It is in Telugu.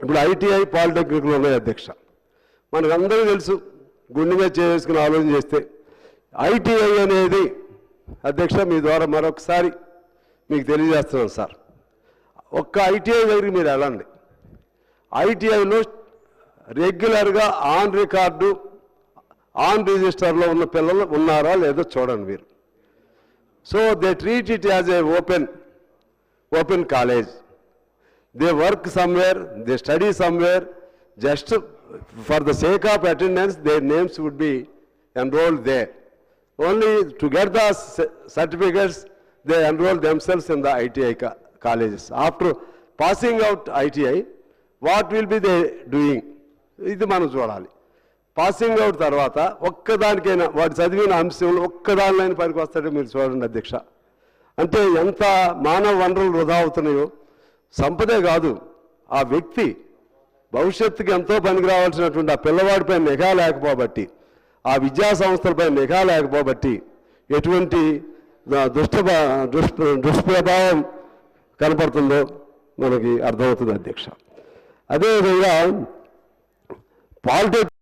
ఇప్పుడు ఐటీఐ పాలిటెక్నిక్లు ఉన్నాయి అధ్యక్ష. మనకందరూ తెలుసు గుండెగా చేసుకుని ఆలోచన చేస్తే ఐటీఐ అనేది అధ్యక్ష మీ ద్వారా మరొకసారి మీకు తెలియజేస్తున్నాను సార్. ఒక్క ఐటీఐ దగ్గరికి మీరు వెళ్ళండి. ఐటీఐలో రెగ్యులర్గా ఆన్ రికార్డు ఆన్ రిజిస్టర్లో ఉన్న పిల్లలు ఉన్నారా లేదో చూడండి మీరు. So they treat it as a open open college. They work somewhere they study somewhere just for the sake of attendance they names would be enroll they only to get the certificates they enroll themselves in the ITI colleges after passing out ITI what will be they doing ఇది మనం చూడాలి. పాసింగ్ అవుట్ తర్వాత ఒక్కదానికైనా వాటి చదివిన అంశంలో ఒక్కదానిలో పనికి వస్తాడో మీరు చూడండి అధ్యక్ష. అంటే ఎంత మానవ వనరులు వృధా అవుతున్నాయో సంపదే కాదు ఆ వ్యక్తి భవిష్యత్తుకి ఎంతో పనికి రావాల్సినటువంటి ఆ పిల్లవాడిపై నిఘా లేకపోబట్టి ఆ విద్యా సంస్థలపై నిఘా లేకపోబట్టి ఎటువంటి దుష్ట దుష్ప్రభావం కనపడుతుందో మనకి అర్థమవుతుంది అధ్యక్ష. అదేవిధంగా పాలిటెక్